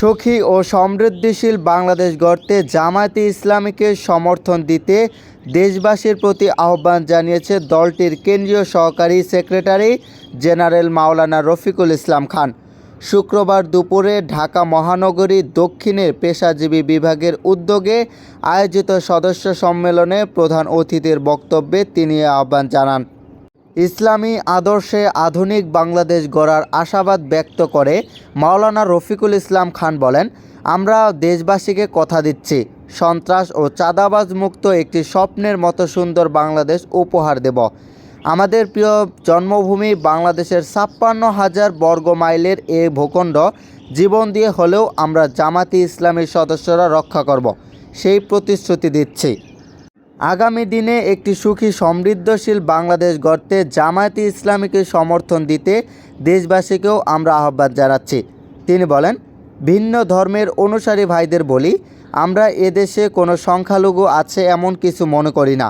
সুখী ও সমৃদ্ধিশীল বাংলাদেশ গড়তে জামায়াতে ইসলামীকে সমর্থন দিতে দেশবাসীর প্রতি আহ্বান জানিয়েছে দলটির কেন্দ্রীয় সহকারী সেক্রেটারি জেনারেল মাওলানা রফিকুল ইসলাম খান। শুক্রবার দুপুরে ঢাকা মহানগরী দক্ষিণের পেশাজীবী বিভাগের উদ্যোগে আয়োজিত সদস্য সম্মেলনে প্রধান অতিথির বক্তব্যে তিনি আহ্বান জানান। ইসলামী আদর্শে আধুনিক বাংলাদেশ গড়ার আশাবাদ ব্যক্ত করে মাওলানা রফিকুল ইসলাম খান বলেন, আমরা দেশবাসীকে কথা দিচ্ছি, সন্ত্রাস ও চাঁদাবাজ মুক্ত একটি স্বপ্নের মতো সুন্দর বাংলাদেশ উপহার দেব। আমাদের প্রিয় জন্মভূমি বাংলাদেশের ছাপ্পান্ন হাজার বর্গ মাইলের এ ভূখণ্ড জীবন দিয়ে হলেও আমরা জামাতি ইসলামীর সদস্যরা রক্ষা করব, সেই প্রতিশ্রুতি দিচ্ছি। আগামী দিনে একটি সুখী সমৃদ্ধশীল বাংলাদেশ গড়তে জামায়াতে ইসলামীকে সমর্থন দিতে দেশবাসীকেও আমরা আহ্বান জানাচ্ছি। তিনি বলেন, ভিন্ন ধর্মের অনুসারী ভাইদের বলি, আমরা এদেশে কোনো সংখ্যালঘু আছে এমন কিছু মনে করি না।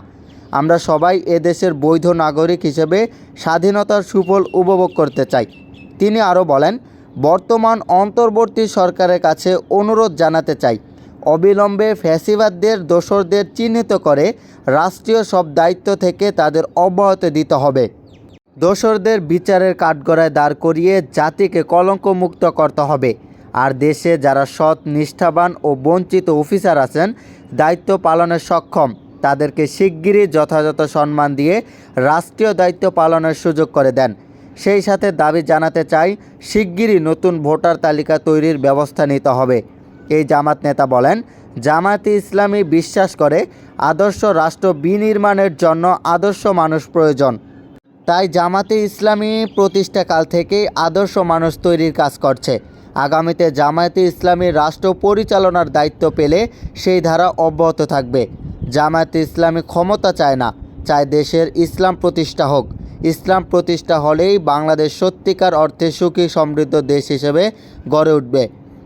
আমরা সবাই এদেশের বৈধ নাগরিক হিসেবে স্বাধীনতার সুফল উপভোগ করতে চাই। তিনি আরও বলেন, বর্তমান অন্তর্বর্তী সরকারের কাছে অনুরোধ জানাতে চাই। অবিলম্বে ফ্যাসিবাদদের দোসরদের চিহ্নিত করে রাষ্ট্রীয় সব দায়িত্ব থেকে তাদের অব্যাহতি দিতে হবে। দোসরদের বিচারের কাঠগড়ায় দাঁড় করিয়ে জাতিকে কলঙ্কমুক্ত করতে হবে। আর দেশে যারা সৎ, নিষ্ঠাবান ও বঞ্চিত অফিসার আছেন, দায়িত্ব পালনে সক্ষম, তাদেরকে শিগগিরই যথাযথ সম্মান দিয়ে রাষ্ট্রীয় দায়িত্ব পালনের সুযোগ করে দেন। সেই সাথে দাবি জানাতে চাই, শিগগিরই নতুন ভোটার তালিকা তৈরির ব্যবস্থা নিতে হবে। এই জামাত নেতা বলেন, জামায়াতে ইসলামী বিশ্বাস করে আদর্শ রাষ্ট্র বিনির্মাণের জন্য আদর্শ মানুষ প্রয়োজন। তাই জামাতে ইসলামী প্রতিষ্ঠাকাল থেকেই আদর্শ মানুষ তৈরির কাজ করছে। আগামীতে জামায়াতে ইসলামী রাষ্ট্র পরিচালনার দায়িত্ব পেলে সেই ধারা অব্যাহত থাকবে। জামায়াতে ইসলামী ক্ষমতা চায় না, চায় দেশের ইসলাম প্রতিষ্ঠা হোক। ইসলাম প্রতিষ্ঠা হলেই বাংলাদেশ সত্যিকার অর্থে সুখী সমৃদ্ধ দেশ হিসেবে গড়ে উঠবে।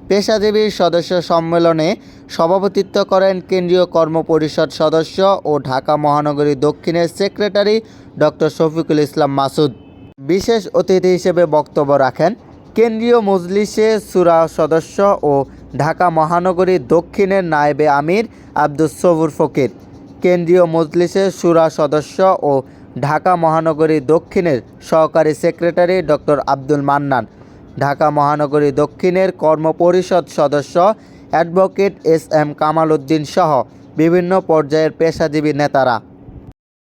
পেশাজীবী সদস্য সম্মেলনে সভাপতিত্ব করেন কেন্দ্রীয় কর্মপরিষদ সদস্য ও ঢাকা মহানগরী দক্ষিণের সেক্রেটারি ডক্টর শফিকুল ইসলাম মাসুদ। বিশেষ অতিথি হিসেবে বক্তব্য রাখেন কেন্দ্রীয় মজলিসে সুরা সদস্য ও ঢাকা মহানগরী দক্ষিণের নায়েবে আমির আব্দুস সবুর ফকির। কেন্দ্রীয় মজলিসের সুরা সদস্য ও ঢাকা মহানগরী দক্ষিণের সহকারী সেক্রেটারি ডক্টর আব্দুল মান্নান। ঢাকা মহানগরী দক্ষিণের কর্মপরিষদ সদস্য advocate S M Kamal Uddin সহ বিভিন্ন পর্যায়ের পেশাজীবী নেতারা।